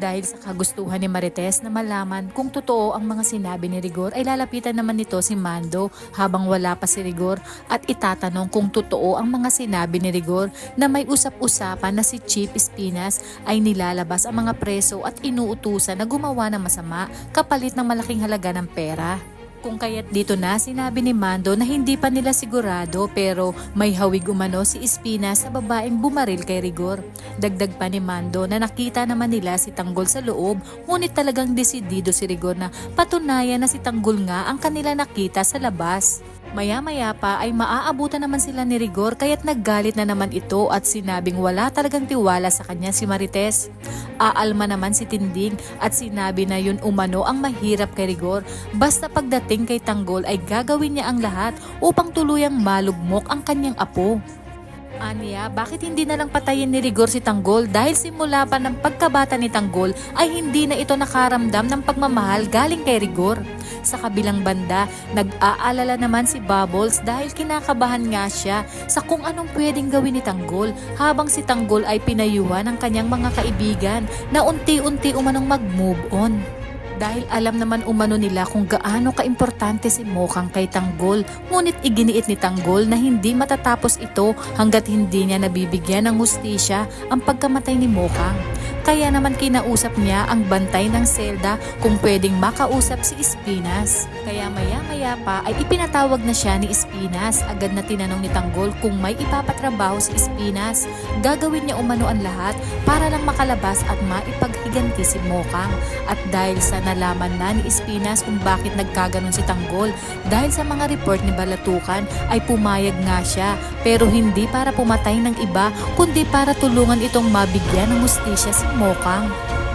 Dahil sa kagustuhan ni Marites na malaman kung totoo ang mga sinabi ni Rigor ay lalapitan naman nito si Mando habang wala pa si Rigor at itatanong kung totoo ang mga sinabi ni Rigor na may usap-usapan na si Chief Espinas ay nilalabas ang mga preso at inuutusan na gumawa ng masama kapalit ng malaking halaga ng pera. Kung kaya't dito na sinabi ni Mando na hindi pa nila sigurado pero may hawig umano si Espina sa babaeng bumaril kay Rigor. Dagdag pa ni Mando na nakita naman nila si Tanggol sa loob ngunit talagang desidido si Rigor na patunayan na si Tanggol nga ang kanila nakita sa labas. Maya-maya pa ay maaabutan naman sila ni Rigor kaya't naggalit na naman ito at sinabing wala talagang tiwala sa kanya si Marites. Aalma naman si Tinding at sinabi na yun umano ang mahirap kay Rigor basta pagdating kay Tanggol ay gagawin niya ang lahat upang tuluyang malugmok ang kanyang apo. Aniya, bakit hindi na lang patayin ni Rigor si Tanggol dahil simula pa ng pagkabata ni Tanggol ay hindi na ito nakaramdam ng pagmamahal galing kay Rigor. Sa kabilang banda, nag-aalala naman si Bubbles dahil kinakabahan nga siya sa kung anong pwedeng gawin ni Tanggol habang si Tanggol ay pinayuhan ng kanyang mga kaibigan na unti-unti umanong mag-move on. Dahil alam naman umano nila kung gaano kaimportante si Mokang kay Tanggol, ngunit iginiit ni Tanggol na hindi matatapos ito hanggat hindi niya nabibigyan ng hustisya ang pagkamatay ni Mokang. Kaya naman kinausap niya ang bantay ng selda kung pwedeng makausap si Espinas. Kaya maya-maya pa ay ipinatawag na siya ni Espinas. Agad na tinanong ni Tanggol kung may ipapatrabaho si Espinas. Gagawin niya umano ang lahat para lang makalabas at maipaghiganti si Mokang. At dahil sa nalaman na ni Espinas kung bakit nagkaganon si Tanggol, dahil sa mga report ni Balatukan ay pumayag nga siya pero hindi para pumatay ng iba kundi para tulungan itong mabigyan ng mustisya si Mokang.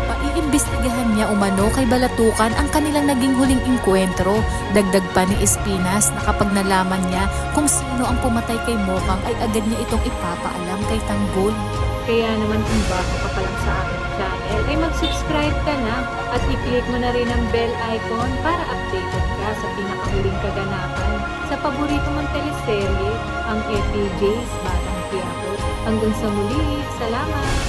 Paiimbestigahan niya umano kay Balatukan ang kanilang naging huling inkwentro. Dagdag pa ni Espinas na kapag nalaman niya kung sino ang pumatay kay Mokang ay agad niya itong ipapaalam kay Tanggol. Kaya naman kung bago ka pa lang sa aking channel, ay mag-subscribe ka na at i-click mo na rin ang bell icon para updated ka sa pinakahuling kaganapan sa paborito mong teleserye, ang FPJ's Batang Quiapo. Hanggang sa muli, salamat!